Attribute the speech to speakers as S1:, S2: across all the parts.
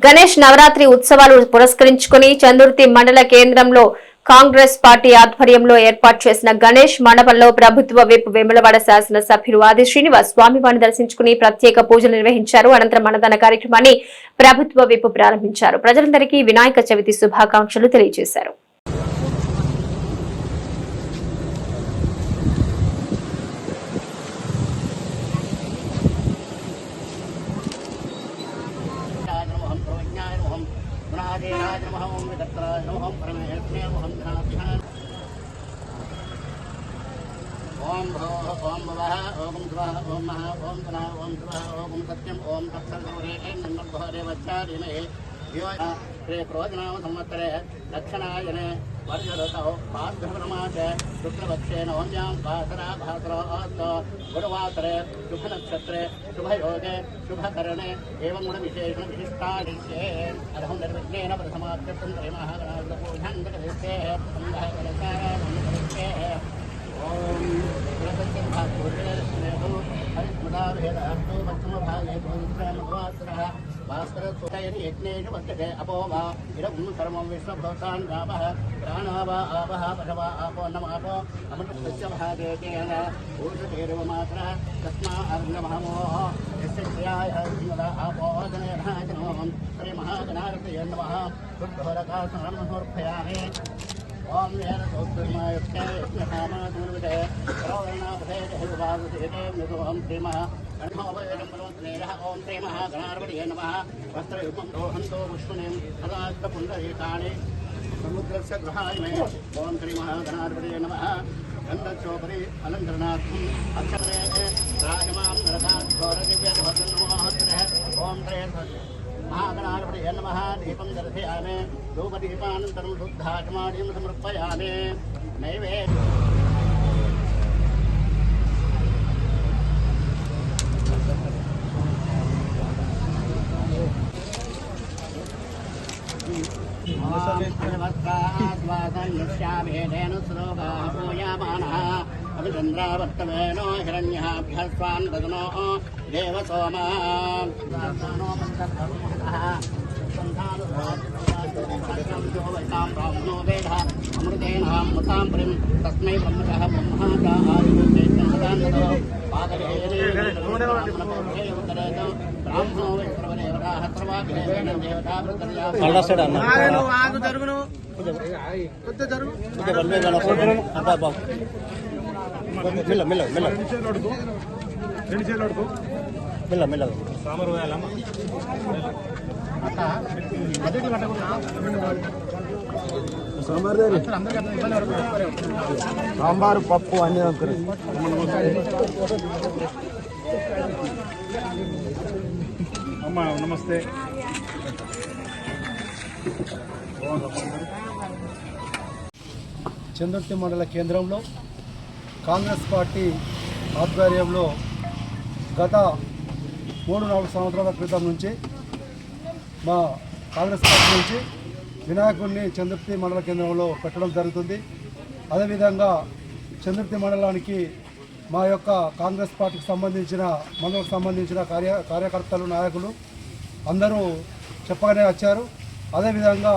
S1: గణేష్ నవరాత్రి ఉత్సవాలు పురస్కరించుకుని చందుర్తి మండల కేంద్రంలో కాంగ్రెస్ పార్టీ ఆధ్వర్యంలో ఏర్పాటు చేసిన గణేష్ మండపంలో ప్రభుత్వ విప్ వెములవాడ శాసనసభ్యులు ఆది శ్రీనివాస్ స్వామివారిని దర్శించుకుని ప్రత్యేక పూజలు నిర్వహించారు. అనంతరం అన్నదాన కార్యక్రమాన్ని ప్రభుత్వ విప్ ప్రారంభించారు. ప్రజలందరికీ వినాయక చవితి శుభాకాంక్షలు తెలియజేశారు.
S2: गुणादे राजमोहं विदत्राय नमः परमेश्वरे नमः ध्यानाभ्यान् ॐ भोः ॐ भवः ॐ स्वः ॐ महः ॐ पुनः ॐ स्वः ॐ सत्यम् ॐ तत्सर्वरे नन्दभः क्रोधनाम संवत्सरे दक्षिणायने वर्षदतौ भाद्रप्रमासे शुक्लपक्षे नवम्यां भासरा भासरो गुरुवासरे शुभनक्षत्रे शुभयोगे शुभकरणे एवं गुणविशेषणविशिष्टादिशे अहं निर्विघ्नेन प्रथमाभ्यर्थं प्रेमः गणाधिपतिः वास्त्रः वास्त्रः यज्ञेषु वर्तते, अपो वा इदं सर्वं विश्वं भवतान् रामः प्राणा वा आवः पशवा, आपो नमापो, अमृतस्य महादेवेन ऊषधेर्वमात्रः तस्मा अर्णमहमोः, यस्य क्रियायः आपोदनेर्हाजनोहं श्रीमहागणारतये नमः दुर्घोरकासनमहोर्भयामि ओम येन ओम स्नेहामा दूरविदे प्रवरणापदे हितभागुसेते मृदोहं प्रेमः अण्ठोपयनं प्रवत्नेरः ॐ प्रेमः गणार्वणीये नमः वस्त्रयुगं रोहन्तो ओम सदास्तपुण्डरीकाणि समुद्रस्य गृहाय मे ॐ श्रीमः गणार्वणीये नमः गन्धस्योपरि अलङ्करणार्थम् अक्षरे राजमां रथात् घोरदिव्यजभद्रमोहत्रः ॐ त्रयः महागणाधिपति नमः दीपं दर्शयामि धूपदीपानन्तरं शुद्धाचमाडीं समर्पयामि नैवे श्यामेन श्लोकाः पूयामानः अभिचन्द्रावर्तवे नो हिरण्यभ्यस्वान् वदनो देवसोमा अमृतेनामृतां प्रिं तस्मै ब्रह्मतः ब्रह्मादायुर्ब्राह्मणो विष्णवदेवताः सर्वाभिः देवता
S3: जरुगु
S4: మెల్ల మెల్ల మెల్ల
S3: రెండు చేతులు అడుగు
S4: మెల్ల మెల్ల సాంబారు పప్పు అన్ని
S3: అమ్మా నమస్తే.
S5: చంద్రతి మండల కేంద్రంలో కాంగ్రెస్ పార్టీ ఆధ్వర్యంలో గత మూడు నాలుగు సంవత్సరాల క్రితం నుంచి మా కాంగ్రెస్ పార్టీ నుంచి వినాయకుడిని చంద్రతి మండల కేంద్రంలో పెట్టడం జరుగుతుంది. అదేవిధంగా చంద్రతి మండలానికి మా యొక్క కాంగ్రెస్ పార్టీకి సంబంధించిన మండలకు సంబంధించిన కార్య కార్యకర్తలు నాయకులు అందరూ చెప్పగానే వచ్చారు. అదేవిధంగా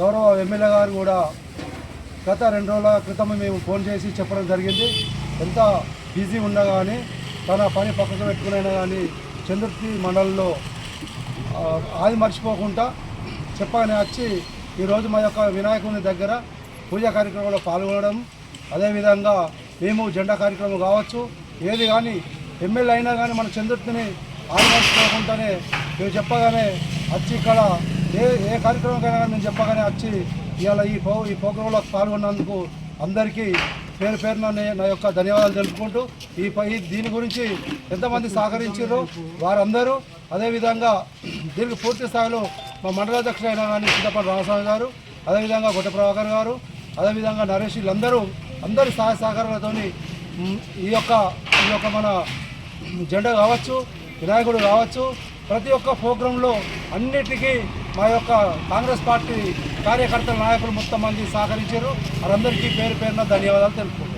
S5: గౌరవ ఎమ్మెల్యే గారు కూడా గత రెండు రోజుల క్రితం మేము ఫోన్ చేసి చెప్పడం జరిగింది. ఎంత బిజీ ఉన్నా కానీ తన పని పక్కకు పెట్టుకునైనా కానీ చంద్రుతి మండలంలో ఆది మర్చిపోకుండా చెప్పగానే వచ్చి ఈరోజు మా యొక్క వినాయకుని దగ్గర పూజా కార్యక్రమంలో పాల్గొనడం. అదేవిధంగా మేము జెండా కార్యక్రమం కావచ్చు. ఏది కానీ ఎమ్మెల్యే అయినా కానీ మన చంద్రుతిని ఆదిమర్చిపోకుండానే మేము చెప్పగానే వచ్చి ఇక్కడ ఏ ఏ కార్యక్రమంకైనా కానీ మేము చెప్పగానే వచ్చి ఇవాళ ఈ పో ఈ ప్రోగ్రాంలో పాల్గొన్నందుకు అందరికీ పేరు పేరున నా యొక్క ధన్యవాదాలు తెలుపుకుంటూ ఈ పై దీని గురించి ఎంతమంది సహకరించారో వారందరూ అదేవిధంగా దీనికి పూర్తి స్థాయిలో మా మండలాధ్యక్షుడు అయిన కానీ సిద్ధపల్లి రామస్వామి గారు అదేవిధంగా గొడ్డ ప్రభాకర్ గారు అదేవిధంగా నరేష్ వీళ్ళందరూ అందరి సహాయ సహకారాలతో ఈ యొక్క ఈ యొక్క మన జెండా కావచ్చు వినాయకుడు కావచ్చు ప్రతి ఒక్క ప్రోగ్రాంలో అన్నిటికీ మా యొక్క కాంగ్రెస్ పార్టీ కార్యకర్తల నాయకులు మొత్తం మంది సహకరించారు. వారందరికీ పేరు పేరున ధన్యవాదాలు తెలుపుకుంటున్నాను